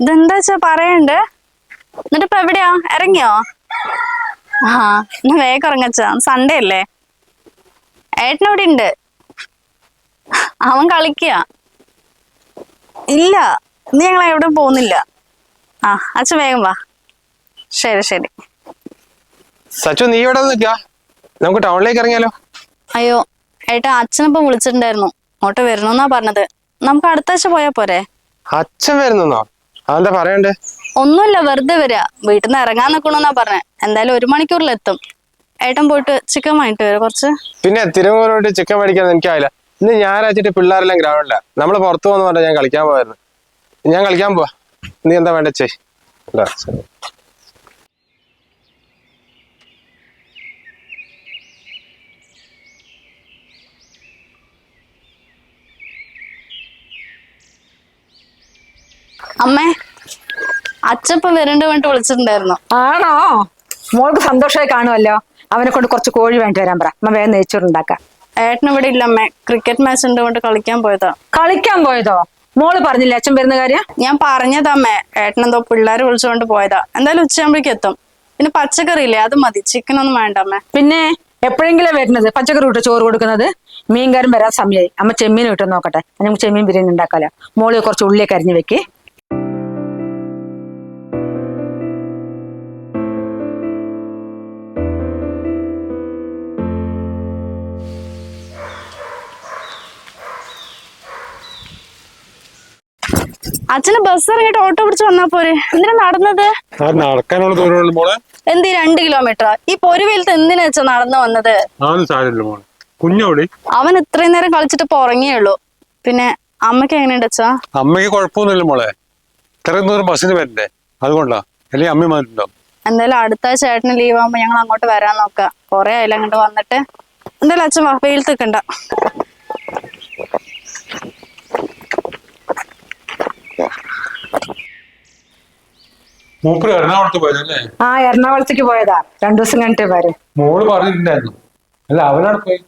ഇതെന്താ വെച്ചാ പറയണ്ട്? എന്നിട്ട് ഇപ്പൊ എവിടെയാ? ഇറങ്ങിയോ? ആ എന്നാ വേഗം ഇറങ്ങച്ചാ സൺഡേ അല്ലേ? ഏട്ടനവിടെ ഉണ്ട് അവൻ കളിക്കുക ഇല്ല. നീ ഞങ്ങൾ എവിടെ പോകുന്നില്ല. ആ അച്ഛൻ വേഗം വാ. ശരി ശരി. സച്ചു നീ ഇവിടെ നിൽക്കാ. നമുക്ക് ടൗണിലേക്ക് ഇറങ്ങിയാലോ? അയ്യോ ഏട്ടാ അച്ഛനിപ്പം വിളിച്ചിട്ടുണ്ടായിരുന്നു. അങ്ങോട്ട് വരണമെന്നാ പറഞ്ഞത്. നമുക്ക് അടുത്ത ആഴ്ച പോയാ പോരെ? അച്ഛൻ വരുന്നോ അതെന്താ പറയണ്ടേ? ഒന്നുമില്ല വെറുതെ വരിക വീട്ടിൽ നിന്ന് ഇറങ്ങാൻ നിക്കണെന്നാ പറഞ്ഞേ. എന്തായാലും ഒരു മണിക്കൂറിലെത്തും. ഏട്ടൻ പോയിട്ട് ചിക്കൻ വാങ്ങിട്ട് വരാം കുറച്ച്. പിന്നെ തിരുവനന്തപുരം ചിക്കൻ മേടിക്കാൻ എനിക്കായില്ല. ഇന്ന് ഞായറാഴ്ച പിള്ളേരെല്ലാം ഗ്രൗണ്ടില്ല നമ്മൾ പുറത്തു പോകുന്ന പറഞ്ഞാൽ ഞാൻ കളിക്കാൻ പോയായിരുന്നു ഞാൻ കളിക്കാൻ പോവാ. നീ എന്താ വേണ്ട ചെയ് ഇല്ല, ശരി. അമ്മേ അച്ഛപ്പ വരണ്ട വേണ്ടി വിളിച്ചിട്ടുണ്ടായിരുന്നു. ആണോ? മോൾക്ക് സന്തോഷമായി കാണുമല്ലോ. അവനെ കൊണ്ട് കുറച്ച് കോഴി വേണ്ടി വരാൻ പറ. അമ്മ വേഗം നെയ്ച്ചോറുണ്ടാക്കാം ഏട്ടൻ ഇവിടെ ഇല്ല അമ്മേ. ക്രിക്കറ്റ് മാച്ച് ഉണ്ട് കൊണ്ട് കളിക്കാൻ പോയതാ. കളിക്കാൻ പോയതോ? മോൾ പറഞ്ഞില്ലേ അച്ഛൻ വരുന്ന കാര്യം? ഞാൻ പറഞ്ഞതമ്മേ ഏട്ടൻ എന്തോ പിള്ളേർ വിളിച്ചുകൊണ്ട് പോയതാ. എന്തായാലും ഉച്ചയാകുമ്പോഴേക്കും എത്തും. പിന്നെ പച്ചക്കറി ഇല്ലേ അത് മതി. ചിക്കൻ ഒന്നും വേണ്ട അമ്മേ. പിന്നെ എപ്പോഴെങ്കിലും വരുന്നത്? പച്ചക്കറി ഇട്ട് ചോറ് കൊടുക്കുന്നത്? മീൻകാരൻ വരാൻ സമയമായി അമ്മ ചെമ്മീൻ ഇട്ട് നോക്കട്ടെ. നമുക്ക് ചെമ്മീൻ ബിരിയാണി ഉണ്ടാക്കാലോ. മോൾ കുറച്ച് ഉള്ളിയൊക്കെ അരിഞ്ഞു വെക്ക്. അച്ഛന് ബസ് ഇറങ്ങിയിട്ട് ഓട്ടോ പിടിച്ച് വന്നാ പോരെ? എന്തിനാ നടന്നത്? നടക്കാനുള്ള ദൂരമുള്ള മോളെ. എന്ത് രണ്ട് കിലോമീറ്റർ ഈ പൊരുവെയിലത്ത് എന്തിനാ വെച്ചാ നടന്നു വന്നത്? കുഞ്ഞോടി അവൻ ഇത്രയും നേരം കളിച്ചിട്ട് ഇപ്പൊ ഉറങ്ങിയേ ഉള്ളൂ. പിന്നെ അമ്മയ്ക്ക് എങ്ങനെയുണ്ട് അച്ഛാ? കുഴപ്പമൊന്നുമില്ല മോളെ. ഇത്രയും ദൂരം ബസ്സിന് വരണ്ടേ? അതുകൊണ്ടാ. അല്ലെങ്കിൽ അമ്മ മാറ്റുണ്ടോ എന്തായാലും അടുത്ത ചേട്ടന് ലീവ് ആകുമ്പോ ഞങ്ങൾ അങ്ങോട്ട് വരാൻ നോക്കാം. കൊറേ ആയില്ല അങ്ങോട്ട് വന്നിട്ട്. എന്തായാലും അച്ഛൻ വാ വെയിലത്ത് മൂപ്പര് എറണാകുളത്ത് പോയതല്ലേ? ആ എറണാകുളത്തേക്ക് പോയതാ. രണ്ടു ദിവസം കഴിഞ്ഞിട്ട് വരും. മോൾ പറഞ്ഞിട്ടുണ്ടായിരുന്നു. അല്ല അവനാണ് പോയി?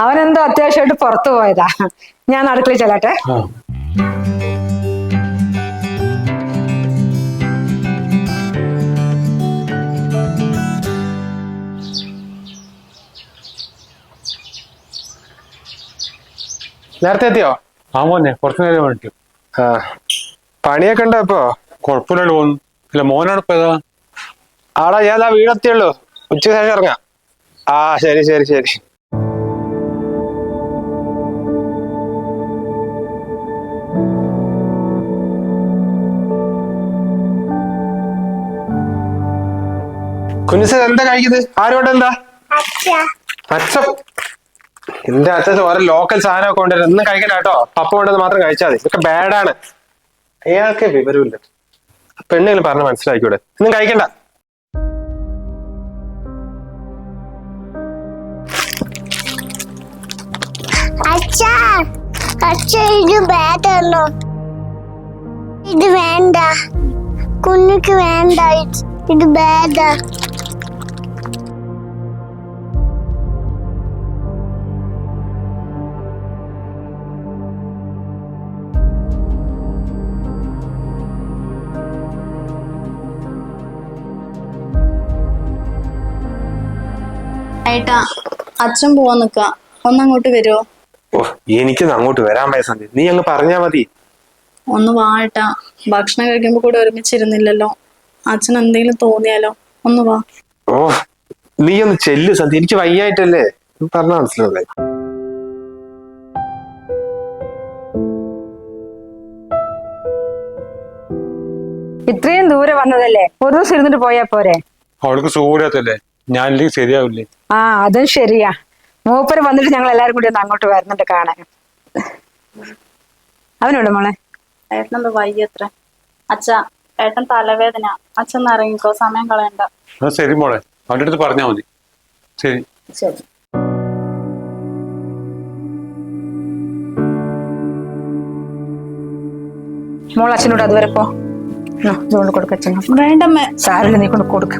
അവനെന്തോ അത്യാവശ്യമായിട്ട് പുറത്തു പോയതാ. ഞാൻ അടുക്കളയിൽ ചെല്ലട്ടെ. ആ. നേരത്തെ എത്തിയോ? ആ മോനെ കുറച്ചു നേരം വേണ്ടി ആ. പണിയൊക്കെ ഉണ്ടോ ഇപ്പോ? കുഴപ്പമില്ലല്ലോ തോന്നുന്നു അല്ല മോനാണ് പോയതാ ആടാ ഞാൻ ആ വീടെത്തിയുള്ളൂ ഉച്ചയ്ക്ക് ശേഷം ഇറങ്ങാം. ആ ശരി ശരി ശരി. കുഞ്ഞുസ എന്താ കഴിക്കുന്നത്? ആരോടെ എന്താ? അച്ഛൻ എന്റെ അച്ഛൻ ഓരോ ലോക്കൽ സാധനമൊക്കെ കൊണ്ടുവരുന്നത് ഒന്നും കഴിക്കണ്ട കേട്ടോ. പപ്പ കൊണ്ടത് മാത്രം കഴിച്ചാൽ മതി. ഇതൊക്കെ ബാഡാണ് അയാൾക്ക് വിവരമില്ല. പെണ്ണെങ്കിലും പറഞ്ഞ് മനസ്സിലാക്കിയൂടെ ഒന്നും കഴിക്കണ്ട. ഇത് വേണ്ട. കുഞ്ഞിക്ക് വേണ്ട. ഇത് ബാഡാ ഏട്ടാ അച്ഛൻ പോവാൻ നിക്ക. ഒന്നങ്ങോട്ട് വരുമോ ഓ എനിക്ക് അങ്ങോട്ട് വരാൻ പയ നീ അങ്ങ് പറഞ്ഞാ മതി. ഒന്ന് വാ ഏട്ടാ. ഭക്ഷണം കഴിക്കുമ്പോ കൂടെ ഒരുമിച്ചിരുന്നില്ലല്ലോ. അച്ഛൻ എന്തെങ്കിലും തോന്നിയാലോ? ഒന്ന് വാ. ഓ നീ ഒന്ന് ചെല്ലു സന്ധി എനിക്ക് വയ്യായിട്ടല്ലേ? പറഞ്ഞ മനസ്സിലാവില്ലേ ഇത്രയും ദൂരെ വന്നതല്ലേ? ഒരു ദിവസം ഇരുന്നിട്ട് പോയാ പോരെ? അവൾക്ക് സുഖമില്ലാത്തല്ലേ ഞാനില്ലെങ്കിൽ ശരിയാവില്ലേ? ആ അതും ശരിയാ. മൂപ്പര് വന്നിട്ട് ഞങ്ങൾ എല്ലാരും കൂടി ഒന്ന് അങ്ങോട്ട് വരുന്നുണ്ട് കാണാൻ. അവനോട് മോളെ? ഏട്ടനെന്താ വൈകിയത്ര അച്ഛാ ഏട്ടൻ തലവേദന. അച്ഛൻ ഇറങ്ങിക്കോ സമയം കളയണ്ട. എന്നാ ശരി മോളെ. അവന്റെ അടുത്ത് പറഞ്ഞാൽ മതി. ശരി. ശരി. മോൾ അച്ഛനോട് അതുവരെ പോ. ഇതുകൊണ്ട് കൊടുക്ക അച്ഛനോ. വേണ്ടമ്മേ. സാരല്ല നീ കൊണ്ട് കൊടുക്ക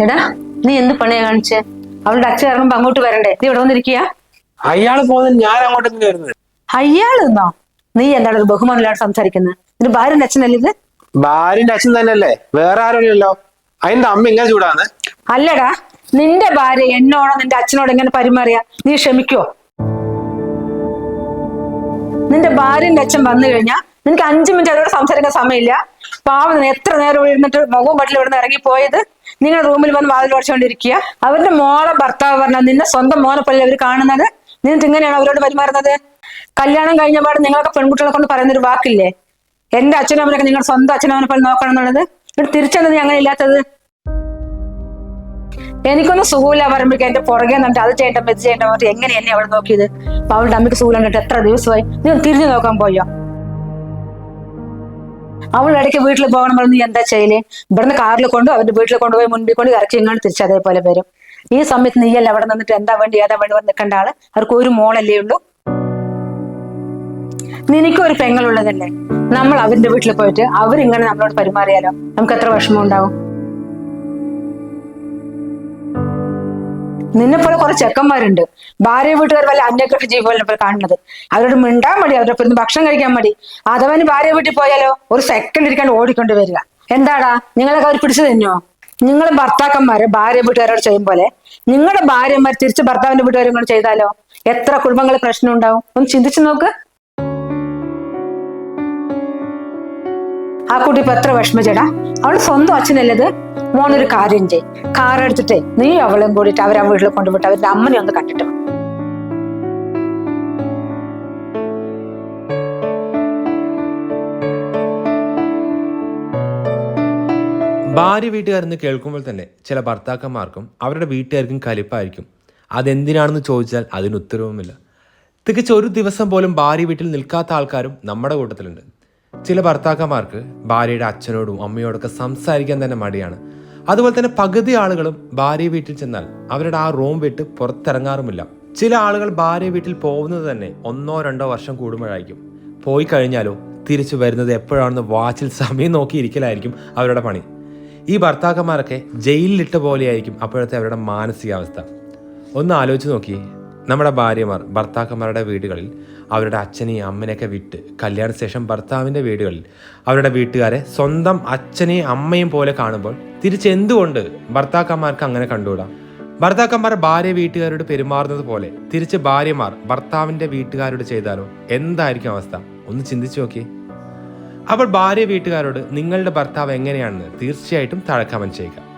എടാ നീ എന്ത് പണിയാ കാണിച്ചേ? അവളുടെ അച്ഛൻ ഇറങ്ങുമ്പോ അങ്ങോട്ട് വരണ്ടേ? നീ ഇവിടെ വന്നിരിക്കുക അയാൾ പോകുന്നത് ഞാൻ അങ്ങോട്ട് വരുന്നത്. അയാളെന്നോ നീ എന്താണ് ഒരു ബഹുമാനിലാണ് സംസാരിക്കുന്നത് ഇത് ഭാര്യന്റെ അച്ഛനല്ലേ ഇത്? ഭാര്യന്റെ അച്ഛൻ തന്നെയല്ലേ? വേറെ ആരുമില്ലല്ലോ അതിന്റെ അമ്മ ഇങ്ങനെ ചൂടാന്ന്. അല്ലടാ നിന്റെ ഭാര്യ എന്നോടോ നിന്റെ അച്ഛനോട് എങ്ങനെ പരിമാറിയ? നീ ക്ഷമിക്കോ? നിന്റെ ഭാര്യന്റെ അച്ഛൻ വന്നു കഴിഞ്ഞാ നിനക്ക് അഞ്ചു മിനിറ്റ് അതോടെ സംസാരിക്കാൻ സമയമില്ല. പാവം എത്ര നേരം ഇരുന്നിട്ട് മുഖവും പട്ടിൽ ഇവിടെ നിന്ന് ഇറങ്ങി പോയത് നിങ്ങളുടെ റൂമിൽ വന്ന് വാതിൽ അടച്ചുകൊണ്ടിരിക്കുക അവരുടെ മോളെ ഭർത്താവ് പറഞ്ഞാൽ നിന്നെ സ്വന്തം മോനെ പോലെ അവർ കാണുന്നത്. നിന്നിട്ട് ഇങ്ങനെയാണ് അവരോട് പെരുമാറുന്നത്? കല്യാണം കഴിഞ്ഞ പാട് നിങ്ങളൊക്കെ പെൺകുട്ടികളെ കൊണ്ട് പറയുന്ന ഒരു വാക്കില്ലേ? എന്റെ അച്ഛനും അമ്മനൊക്കെ നിങ്ങളുടെ സ്വന്തം അച്ഛനും അമ്മനെ പോലെ നോക്കണം എന്നുള്ളത്. ഇവിടെ തിരിച്ചെന്നത് അങ്ങനെ ഇല്ലാത്തത്? എനിക്കൊന്നും സുഖമില്ല പറയുമ്പോഴേക്കും എന്റെ പുറകെ നിന്നിട്ട് അത് ചെയ്യണ്ട ഇത് ചെയ്യണ്ട പറഞ്ഞിട്ട് എങ്ങനെ എന്നെ അവൾ നോക്കിയത്? അവളുടെ അമ്മയ്ക്ക് സുഖം കണ്ടിട്ട് എത്ര ദിവസമായി? നീ തിരിഞ്ഞു നോക്കാൻ പോയോ? അവൾ ഇടയ്ക്ക് വീട്ടിൽ പോകണം പറഞ്ഞ് എന്താ ചെയ്യൽ? ഇവിടുന്ന് കാറിൽ കൊണ്ടു അവരുടെ വീട്ടിൽ കൊണ്ടുപോയി മുൻപിൽ കൊണ്ട് ഇറക്കി ഇങ്ങോട്ട് തിരിച്ച് അതേപോലെ വരും. ഈ സമയത്ത് നീയല്ല അവിടെ നിന്നിട്ട് എന്താ വേണ്ടി ഏതാ വേണ്ടി വന്ന് നിൽക്കേണ്ട ആൾ? അവർക്ക് ഒരു മോളല്ലേ ഉള്ളൂ. നിനക്കും ഒരു പെങ്ങളുള്ളതല്ലേ? നമ്മൾ അവരുടെ വീട്ടിൽ പോയിട്ട് അവരിങ്ങനെ നമ്മളോട് പെരുമാറിയാലോ? നമുക്ക് എത്ര വിഷമം ഉണ്ടാവും? നിന്നെ പോലെ കുറെ ചെക്കന്മാരുണ്ട്. ഭാര്യ വീട്ടുകാർ വല്ല അന്യഗ്രഹ ജീവികളെ പോലെ കാണുന്നത്? അവരോട് മിണ്ടാൻ മതി അവരുടെ പിന്നെ ഭക്ഷണം കഴിക്കാൻ മതി അഥവാന് ഭാര്യ വീട്ടിൽ പോയാലോ ഒരു സെക്കൻഡ് ഇരിക്കാണ്ട് ഓടിക്കൊണ്ട് വരിക. എന്താടാ? നിങ്ങളൊക്കെ അവർ പിടിച്ചു തന്നെയോ നിങ്ങൾ ഭർത്താക്കന്മാരെ ഭാര്യ വീട്ടുകാരോട് ചെയ്യും പോലെ. നിങ്ങളുടെ ഭാര്യമാർ തിരിച്ച് ഭർത്താവിന്റെ വീട്ടുകാരും കൂടെ ചെയ്താലോ? എത്ര കുടുംബങ്ങളിൽ പ്രശ്നം ഉണ്ടാവും? ഒന്ന് ചിന്തിച്ചു നോക്ക്. ആ കുട്ടി ഇപ്പൊ എത്ര വിഷമിച്ചടാ? അവൾ സ്വന്തം അച്ഛനല്ലത് മോനൊരു കാര്യം ചെയ് കാർ എടുത്തിട്ടേ നീ അവളും കൂടിയിട്ട് അവരാ വീട്ടിൽ കൊണ്ടുപോയിട്ട് അവരുടെ അമ്മനെ ഒന്ന് കണ്ടിട്ട് ഭാര്യ വീട്ടുകാരെന്ന് കേൾക്കുമ്പോൾ തന്നെ ചില ഭർത്താക്കന്മാർക്കും അവരുടെ വീട്ടുകാർക്കും കലിപ്പായിരിക്കും. അതെന്തിനാണെന്ന് ചോദിച്ചാൽ അതിന് ഉത്തരവുമില്ല. തികച്ച് ഒരു ദിവസം പോലും ഭാര്യ വീട്ടിൽ നിൽക്കാത്ത ആൾക്കാരും നമ്മുടെ കൂട്ടത്തിലുണ്ട്. ചില ഭർത്താക്കന്മാർക്ക് ഭാര്യയുടെ അച്ഛനോടും അമ്മയോടൊക്കെ സംസാരിക്കാൻ തന്നെ മടിയാണ്. അതുപോലെ തന്നെ പകുതി ആളുകളും ഭാര്യ വീട്ടിൽ ചെന്നാൽ അവരുടെ ആ റൂം വിട്ട് പുറത്തിറങ്ങാറുമില്ല. ചില ആളുകൾ ഭാര്യ വീട്ടിൽ പോകുന്നത് തന്നെ ഒന്നോ രണ്ടോ വർഷം കൂടുമ്പോഴായിരിക്കും. പോയി കഴിഞ്ഞാലോ തിരിച്ചു വരുന്നത് എപ്പോഴാണെന്ന് വാച്ചിൽ സമയം നോക്കിയിരിക്കലായിരിക്കും അവരുടെ പണി. ഈ ഭർത്താക്കന്മാരൊക്കെ ജയിലിലിട്ട പോലെയായിരിക്കും അപ്പോഴത്തെ അവരുടെ മാനസികാവസ്ഥ. ഒന്ന് ആലോചിച്ച് നോക്കി നമ്മുടെ ഭാര്യമാർ ഭർത്താക്കന്മാരുടെ വീടുകളിൽ അവരുടെ അച്ഛനെയും അമ്മനെയൊക്കെ വിട്ട് കല്യാണ ശേഷം ഭർത്താവിന്റെ വീടുകളിൽ അവരുടെ വീട്ടുകാരെ സ്വന്തം അച്ഛനെയും അമ്മയും പോലെ കാണുമ്പോൾ തിരിച്ചെന്തുകൊണ്ട് ഭർത്താക്കന്മാർക്ക് അങ്ങനെ കണ്ടുകൂടാം? ഭർത്താക്കന്മാർ ഭാര്യ വീട്ടുകാരോട് പെരുമാറുന്നത് പോലെ തിരിച്ച് ഭാര്യമാർ ഭർത്താവിന്റെ വീട്ടുകാരോട് ചെയ്താലോ? എന്തായിരിക്കും അവസ്ഥ? ഒന്ന് ചിന്തിച്ചു നോക്കിയേ. അപ്പോൾ ഭാര്യ വീട്ടുകാരോട് നിങ്ങളുടെ ഭർത്താവ് എങ്ങനെയാണെന്ന് തീർച്ചയായിട്ടും താഴെ ചെയ്യുക